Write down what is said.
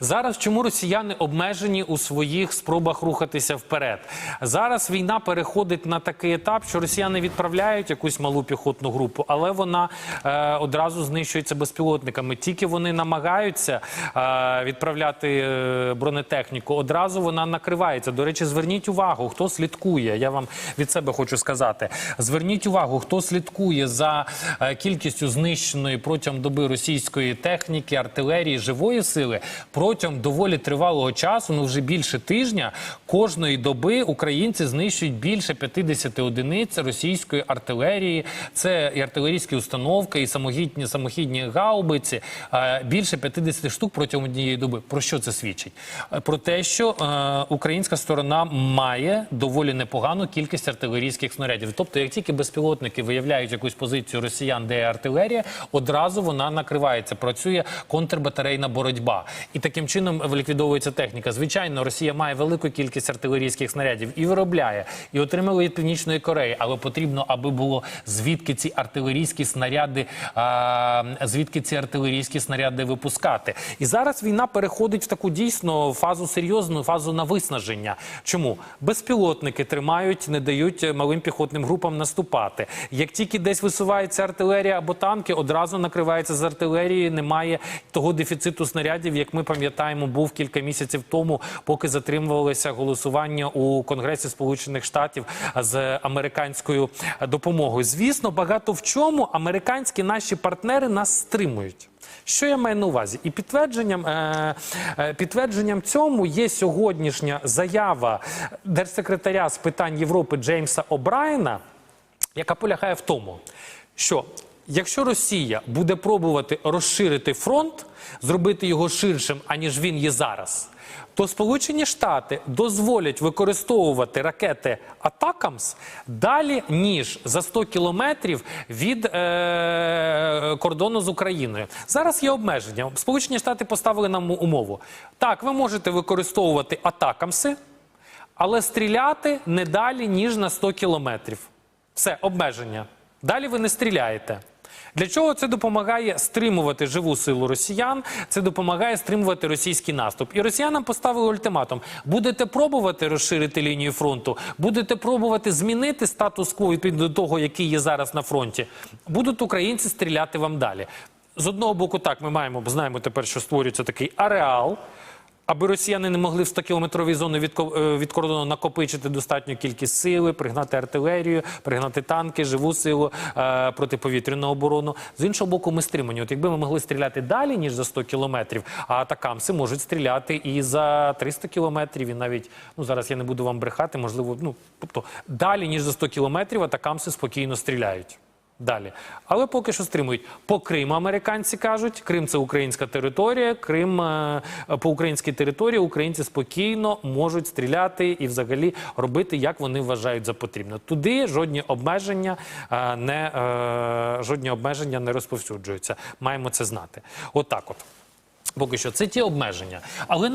Зараз чому росіяни обмежені у своїх спробах рухатися вперед? Зараз війна переходить на такий етап, що росіяни відправляють якусь малу піхотну групу, але вона е, одразу знищується безпілотниками. Тільки вони намагаються е, відправляти е, бронетехніку, одразу вона накривається. До речі, зверніть увагу, хто слідкує. Я вам від себе хочу сказати. Зверніть увагу, хто слідкує за е, кількістю знищеної протягом доби російської техніки, артилерії, живої сили протягом доволі тривалого часу, ну вже більше тижня, кожної доби українці знищують більше 50 одиниць російської артилерії. Це і артилерійські установки, і самохідні самохідні гаубиці. Більше 50 штук протягом однієї доби. Про що це свідчить? Е, Про те, що е, українська сторона має доволі непогану кількість артилерійських снарядів. Тобто, як тільки безпілотники виявляють якусь позицію росіян, де артилерія, одразу вона накривається. Працює контрбатарейна боротьба, і таким чином ліквідовується техніка. Звичайно, Росія має велику кількість артилерійських снарядів і виробляє, і отримали від північної Кореї, але потрібно, аби було звідки ці артилерійські снаряди, а, звідки ці артилерійські снаряди випускати. І зараз війна переходить в таку дійсно фазу серйозну, фазу на виснаження. Чому безпілотники тримають, не дають е, малим піхотним групам наступати? Як тільки десь висувається артилерія або танки, одразу накривається з артилерії. Немає того дефіциту снарядів, як ми пам'ятаємо, був кілька місяців тому, поки затримувалося голосування у Конгресі Сполучених Штатів з американською допомогою. Звісно, багато в чому американські наші партнери нас стримують. Що я маю на увазі? І підтвердженням, е, е, підтвердженням цьому є сьогоднішня заява держсекретаря з питань Європи Джеймса О'Брайена, яка полягає в тому, що якщо Росія буде пробувати розширити фронт, зробити його ширшим, аніж він є зараз, то Сполучені Штати дозволять використовувати ракети Атакамс далі ніж за 100 кілометрів від е- кордону з Україною. Зараз є обмеження. Сполучені Штати поставили нам умову. Так, ви можете використовувати Атакамси, але стріляти не далі ніж на 100 кілометрів. Все, обмеження. Далі ви не стріляєте. Для чого це допомагає стримувати живу силу росіян? Це допомагає стримувати російський наступ. І росіянам поставили ультиматум: будете пробувати розширити лінію фронту, будете пробувати змінити статус-кво відповідно до того, який є зараз на фронті. Будуть українці стріляти вам далі. З одного боку, так ми маємо знаємо тепер, що створюється такий ареал. Аби росіяни не могли в 100-кілометровій зоні від, е, від кордону накопичити достатню кількість сили, пригнати артилерію, пригнати танки, живу силу, е, протиповітряну оборону. З іншого боку, ми стримані. От якби ми могли стріляти далі, ніж за 100 кілометрів, а атакамси можуть стріляти і за 300 кілометрів, і навіть, ну зараз я не буду вам брехати, можливо, ну, тобто далі, ніж за 100 кілометрів, атакамси спокійно стріляють. Далі, але поки що стримують по Криму. Американці кажуть, Крим це українська територія. Крим е, по українській території українці спокійно можуть стріляти і взагалі робити, як вони вважають за потрібне. Туди жодні обмеження е, не е, жодні обмеження не розповсюджуються. Маємо це знати. Отак, от поки що це ті обмеження, але